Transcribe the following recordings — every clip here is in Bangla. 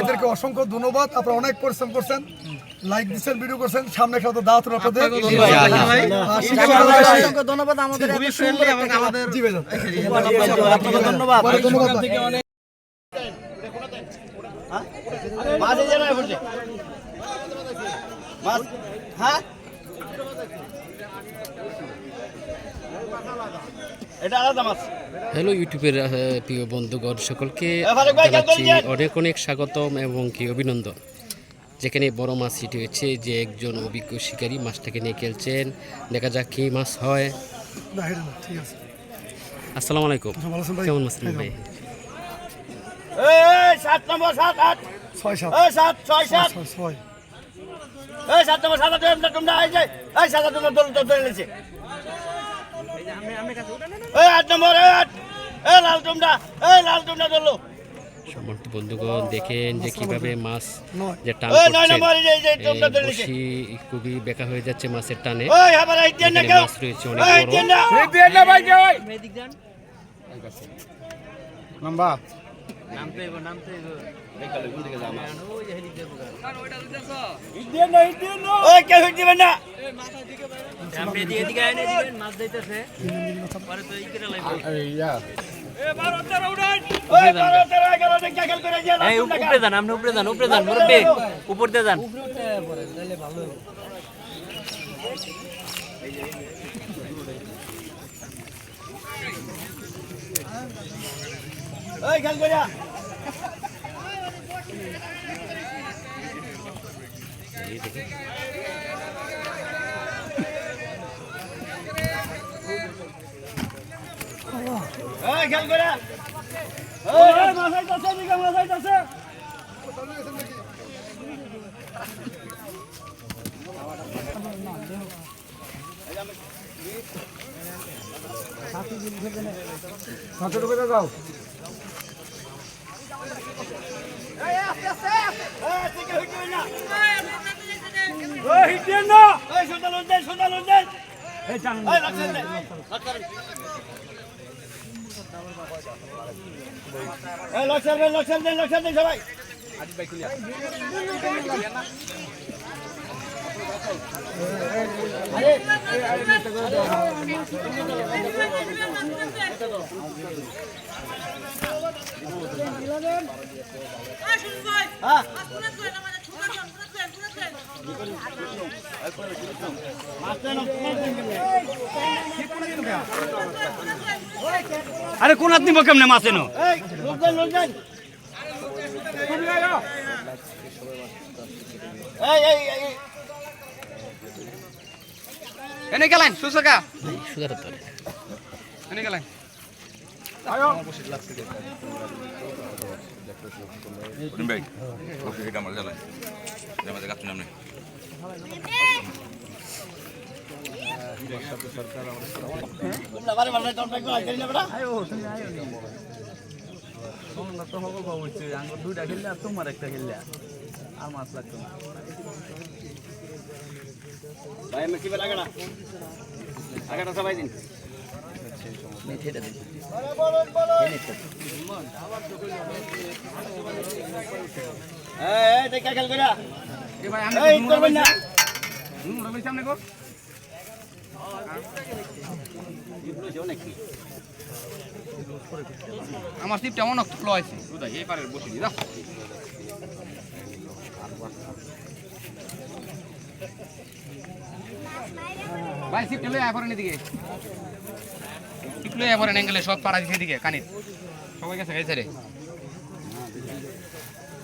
এদেরকে অসংখ্য ধন্যবাদ। আপনারা অনেক পরিশ্রম করছেন লাইক দিচ্ছেন ভিডিও করছেন। সামনে খেলা রইল আপনাদের। অসংখ্য ধন্যবাদ। আমাদের ধন্যবাদ। ধন্যবাদ এই মাছ হ্যাঁ এটা আলাদা মাছ হ্যালো ইউটিউবের প্রিয় বন্ধুগণ সকলকে জানাচ্ছি অনেক অনেক স্বাগতম এবং কি অভিনন্দন। যেখানে বড় মাছ সিটি হয়েছে যে একজন অভিজ্ঞ শিকারী মাছটাকে নিয়ে খেলছেন। দেখা যাক কি মাছ হয়। আসসালামু আলাইকুম? কেমন আছেন ভাই? এই সাত নম্বর সাত আট। ছয় সাত। এই সাত ছয় সাত। ছয় এই সাত নম্বর সাত আট তোমরা তোমরা এই যে এই সাত আট তোমরা দল ধরে নিয়েছে। এই আট নম্বর এই আট। এই লাল তোমরা এই লাল তোমরা ধরলো। সমর্থ বন্ধুগণ দেখেন যে কীভাবে মাছ যে টান করছে। খুবই বেকা হয়ে যাচ্ছে মাছের টানে। মাছ রয়েছে অনেক বড়। উপরে যান আপনি উপরে যান উপরে যান মুরব্বী উপর দিয়ে যান ওই খেল করে ওই খেল করে। মাথায় যাচ্ছে দিকে মাথায় যাচ্ছে সাতশো টাকা দাও এই দিকে না। ওই হিট দিবেন না ওই সুন্দর লোন দেন। সুন্দর লোন দেন এই ওই লাগছেন দেন এই লক্ষ্য দেন লক্ষ্য দেন লক্ষ্য দেন সবাই হ্যাঁ আরে কোন আপনি কেমনে মাছ এনো এনে গেলেন সুসকা তরে। এনে গেলেন। ভাই অবশ্যই এটা আমার জ্বালায়। আমাদের কাছে নাম নেই। তোমরা বারে বারে তোমরা একটু আইতেই না বেটা ভাই মেসি বেলা আগড়া আগড়া সবাই দিন এই এই দেখা খেল করে আমার সিপটা অনেক ফ্লো আছে। এই পারে বসে দিই দাও। ভাই সিপটা লয়ে আয় পরেন এদিকে সিপ লয়ে আয় পরেন অ্যাঙ্গেলে সব পাড়া দিছে এদিকে কানির। সবাই গেছে গেছে রে।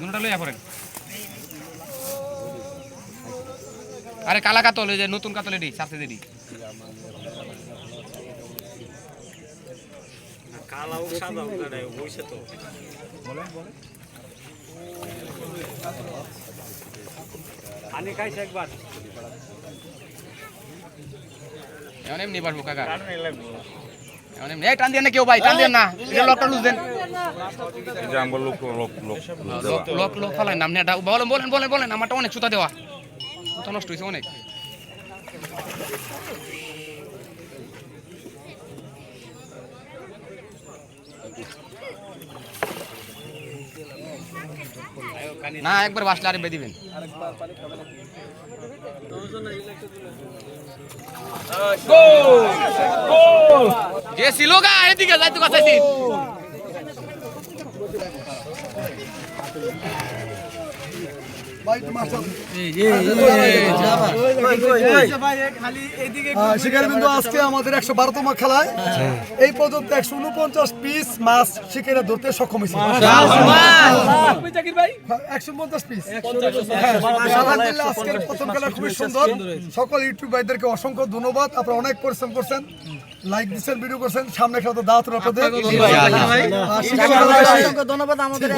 দুটা লয়ে আয় পরেন আরে কালা কাতল যে নতুন কাতল এডি সাথে দেডি এমন এমনি পারব কাকা। এমন এমনি। টান দিয়ে না কেউ ভাই টান দিয়ে না। এটা লকটা লুজ দেন। লোক লোক লোক। ফেলেন বলেন বলেন বলেন বলেন আমারটা অনেক সুতা দেওয়া। সুতা নষ্ট হয়েছে অনেক। না একবার বাসলে আরেকবার দিবেন। যে ছিল গা এদিকে একটু মাস্টার আহ, শিকারি বিন্দু আজকে আমাদের একশো বারোতম খেলায়। এই পর্যন্ত একশো উনপঞ্চাশ পিস মাছ শিকারে ধরতে সক্ষম হয়েছে। একশো পঞ্চাশ পিস আজকের প্রথম খেলা খুবই সুন্দর। সকল ইউটিউব ভাইদেরকে অসংখ্য ধন্যবাদ। আপনারা অনেক পরিশ্রম করছেন। লাইক দিচ্ছেন ভিডিও করছেন। সামনে খেলা তো দাওয়াত আপনাদের। ধন্যবাদ। আমাদের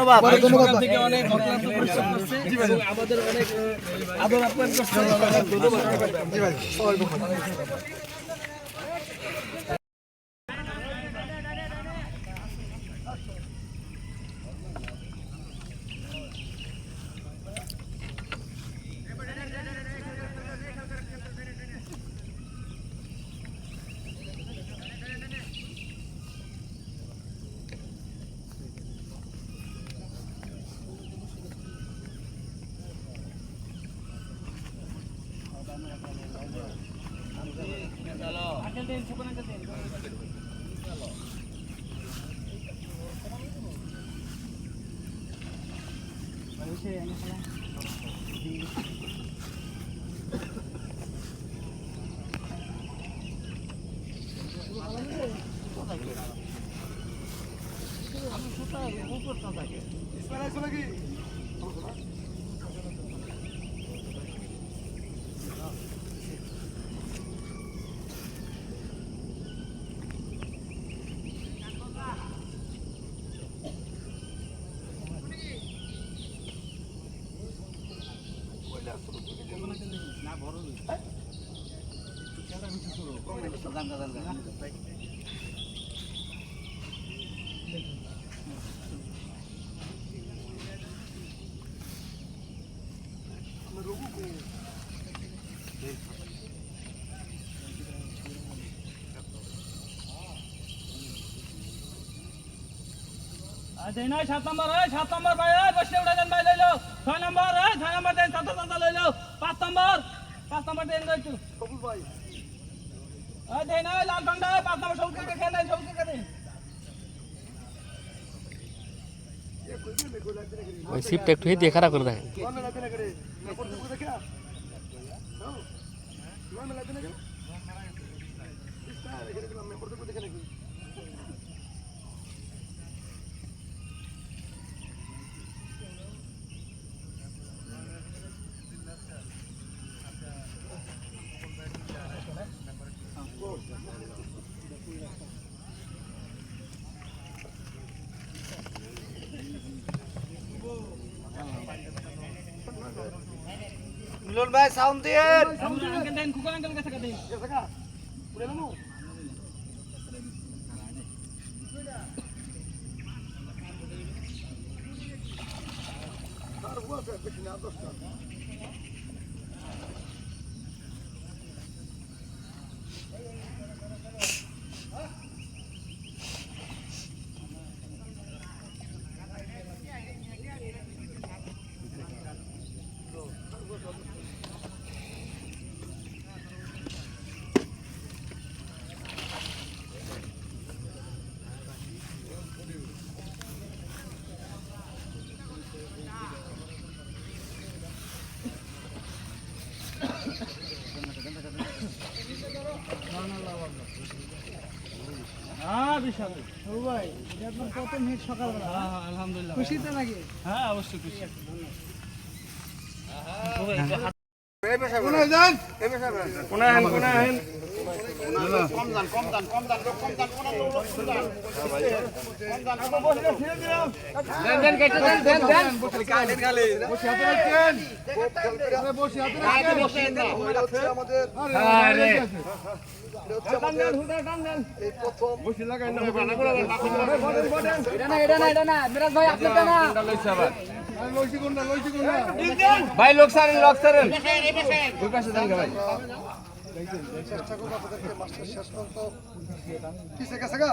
এবং আমাদের জি ভাইজান আপনাকে ধন্যবাদ অনেক ধন্যবাদ ভাই। জি ভাই জি সবাই সাত নম্বর সাত নম্বর ভাই বসে উঠে যান ভাই লইলো ছয় নম্বর ছয় নম্বর দেন সাত সাত লইলো পাঁচ নম্বর পাঁচ নম্বর দেন একটু ভাই देना एक तो ही देखा रहा करता है कौन लगाते लग रहे नकोर सबको देखा हाँ कौन लगाते लग रहे इसका मेंबर को देखा नहीं মিলন ভাই সাউন্ড দিয়ে। আঙ্কেল দেন বিশাল ভাই আপনার কত মিনিট সকালবেলা? হ্যাঁ আলহামদুলিল্লাহ। খুশিতে নাকি? হ্যাঁ অবশ্যই খুশি। আমাদের এই প্রথম ভাই লোক সারেন লোক সারেন। ওই পাশে যান ভাই। চেষ্টা করব আপনাদেরকে মাস্টার শেষ পর্যন্ত কিসে গেছে গা?